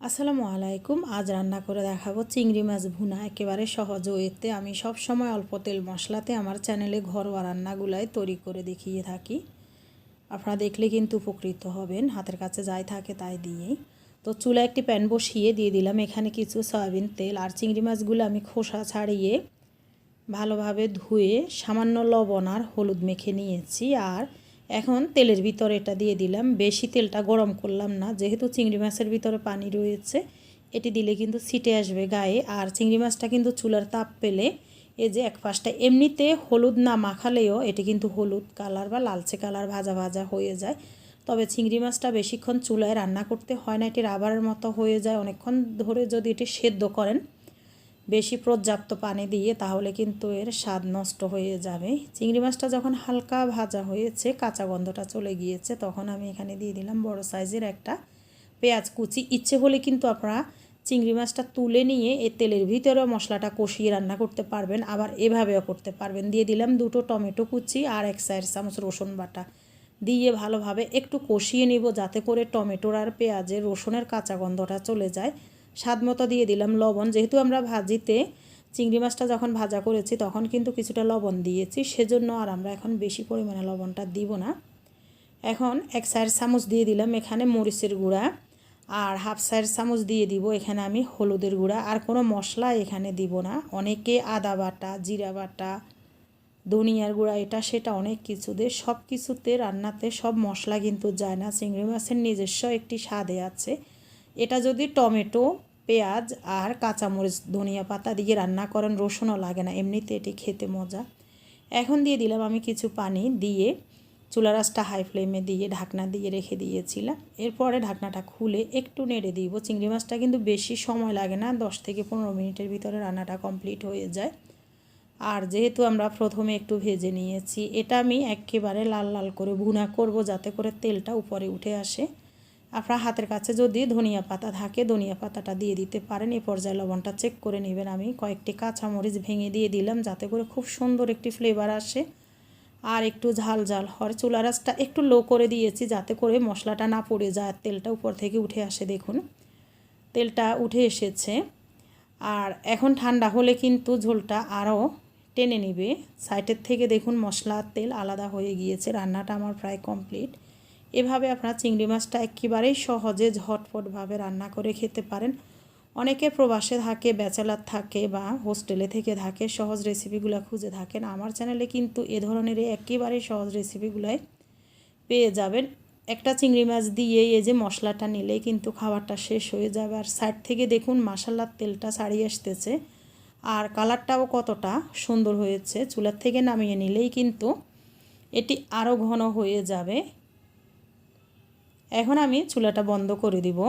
আসসালামু আলাইকুম। আজ রান্না করে দেখাবো চিংড়ি মাছ ভুনা। একেবারে সহজ ওয়েতে আমি সব সময় অল্প তেল মশলাতে আমার চ্যানেলে ঘরোয়া রান্নাগুলাই তৈরি করে দেখিয়ে থাকি। আপনারা দেখলে কিন্তু উপকৃত হবেন, হাতের কাছে যাই থাকে তাই দিয়েই। তো চুলা একটি প্যান বসিয়ে দিয়ে দিলাম এখানে কিছু সয়াবিন তেল আর চিংড়ি মাছগুলো আমি খোসা ছাড়িয়ে ভালোভাবে ধুয়ে সামান্য লবণ আর হলুদ মেখে নিয়েছি আর এখন তেলের ভিতরে এটা দিয়ে দিলাম। বেশি তেলটা গরম করলাম না, যেহেতু চিংড়ি মাছের ভিতরে পানি রয়েছে, এটি দিলে কিন্তু ছিটে আসবে গায়ে। আর চিংড়ি মাছটা কিন্তু চুলার তাপ পেলে এই যে এক পাশটা এমনিতে হলুদ না মাখালেও এটি কিন্তু হলুদ কালার বা লালচে কালার ভাজা ভাজা হয়ে যায়। তবে চিংড়ি মাছটা বেশিক্ষণ চুলায় রান্না করতে হয় না, এটি রাবারের মতো হয়ে যায়। অনেকক্ষণ ধরে যদি এটি সেদ্ধ করেন বেশি পর্যাপ্ত পানি দিয়ে তাহলে কিন্তু এর স্বাদ নষ্ট হয়ে যাবে। চিংড়ি মাছটা যখন হালকা ভাজা হয়েছে, কাঁচা গন্ধটা চলে গিয়েছে, তখন আমি এখানে দিয়ে দিলাম বড় সাইজের একটা পেঁয়াজ কুচি। ইচ্ছে হলে কিন্তু আপনারা চিংড়ি মাছটা তুলে নিয়ে এই তেলের ভিতরেও মশলাটা কষিয়ে রান্না করতে পারবেন, আবার এভাবেও করতে পারবেন। দিয়ে দিলাম দুটো টমেটো কুচি আর এক সাইড চামচ রসুন বাটা। দিয়ে ভালোভাবে একটু কষিয়ে নিব যাতে করে টমেটোর আর পেঁয়াজের রসুনের কাঁচা গন্ধটা চলে যায়। স্বাদ মতো দিয়ে দিলাম লবণ। যেহেতু আমরা ভাজিতে চিংড়ি মাছটা যখন ভাজা করেছি, তখন কিন্তু কিছুটা লবণ দিয়েছি। সেজন্য আর আমরা এখন বেশি পরিমাণে লবণটা দিব না। এখন এক সাইড চামচ দিয়ে দিলাম এখানে মরিচের গুঁড়া আর হাফ সাইড চামচ দিয়ে দিব এখানে আমি হলুদের গুঁড়া। আর কোনো মশলা এখানে দিব না। অনেকে আদা বাটা, জিরা বাটা, ধনিয়ার গুঁড়া, এটা সেটা অনেক কিছু দিয়ে। সব কিছুতে রান্নাতে সব মশলা কিন্তু যায় না। চিংড়ি মাছের নিজস্ব একটি স্বাদে আছে। এটা যদি টমেটো, পেঁয়াজ আর কাঁচামরিচ, ধনিয়া পাতা দিয়ে রান্না করেন, রসুনও লাগে না, এমনিতে এটি খেতে মজা। এখন দিয়ে দিলাম আমি কিছু পানি দিয়ে চুলা রাসটা হাই ফ্লেমে দিয়ে ঢাকনা দিয়ে রেখে দিয়েছিলাম। এরপরে ঢাকনাটা খুলে একটু নেড়ে দিব। চিংড়ি মাছটা কিন্তু বেশি সময় লাগে না, দশ থেকে পনেরো মিনিটের ভিতরে রান্নাটা কমপ্লিট হয়ে যায়। আর যেহেতু আমরা প্রথমে একটু ভেজে নিয়েছি, এটা আমি একেবারে লাল লাল করে ভুনা করব যাতে করে তেলটা উপরে উঠে আসে। আপনার হাতের কাছে যদি ধনিয়া পাতা থাকে, ধনিয়া পাতাটা দিয়ে দিতে পারেন। এই পর্যায়ে লবণটা চেক করে নেবেন। আমি কয়েকটি কাঁচামরিচ ভেঙে দিয়ে দিলাম, যাতে করে খুব সুন্দর একটি ফ্লেভার আসে। আর একটু ঝাল ঝাল হয় চুলা রাসটা একটু লো করে দিয়েছি, যাতে করে মশলাটা না পড়ে যায় তেলটা উপর থেকে উঠে আসে। দেখুন, তেলটা উঠে এসেছে। আর এখন ঠান্ডা হলে কিন্তু ঝোলটা আরও টেনে নেবে। সাইডের থেকে দেখুন, মশলার তেল আলাদা হয়ে গিয়েছে। রান্নাটা আমার প্রায় কমপ্লিট এভাবে আপনারা চিংড়ি মাছটা একেবারেই সহজে ঝটফটভাবে রান্না করে খেতে পারেন। অনেকে প্রবাসে থাকে, ব্যাচেলার থাকে বা হোস্টেলে থেকে থাকে, সহজ রেসিপিগুলো খুঁজে থাকেন। আমার চ্যানেলে কিন্তু এ ধরনের একেবারেই সহজ রেসিপিগুলোই পেয়ে যাবেন। একটা চিংড়ি মাছ দিয়ে এই যে মশলাটা নিলেই কিন্তু খাবারটা শেষ হয়ে যাবে। আর সাইড থেকে দেখুন মাসাল্লার তেলটা ছাড়িয়ে আসতেছে। আর কালারটাও কতটা সুন্দর হয়েছে। চুলার থেকে নামিয়ে নিলেই কিন্তু এটি আরও ঘন হয়ে যাবে। এখন আমি চুলাটা বন্ধ করে দিব।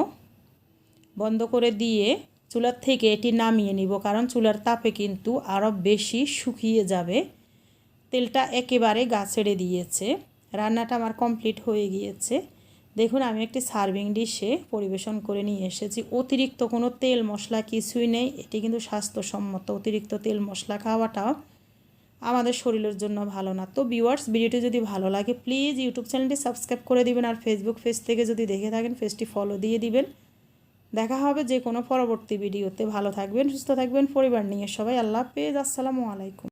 বন্ধ করে দিয়ে চুলার থেকে এটি নামিয়ে নিব, কারণ চুলার তাপে কিন্তু আরও বেশি শুকিয়ে যাবে। তেলটা একেবারে গা ছেড়ে দিয়েছে। রান্নাটা আমার কমপ্লিট হয়ে গিয়েছে। দেখুন, আমি একটি সার্ভিং ডিশে পরিবেশন করে নিয়ে এসেছি। অতিরিক্ত কোনো তেল মশলা কিছুই নেই। এটি কিন্তু স্বাস্থ্যসম্মত অতিরিক্ত তেল মশলা খাওয়াটাও আমাদের শরীরের জন্য ভালো না। তো ভিউয়ার্স ভিডিওটি যদি ভালো লাগে প্লিজ ইউটিউব চ্যানেলটি সাবস্ক্রাইব করে দিবেন আর ফেসবুক পেজ থেকে যদি দেখে থাকেন পেজটি ফলো দিয়ে দিবেন। দেখা হবে যে কোনো পরবর্তী ভিডিওতে ভালো থাকবেন, সুস্থ থাকবেন, পরিবার নিয়ে সবাই। আল্লাহ পেজ আসসালামু আলাইকুম।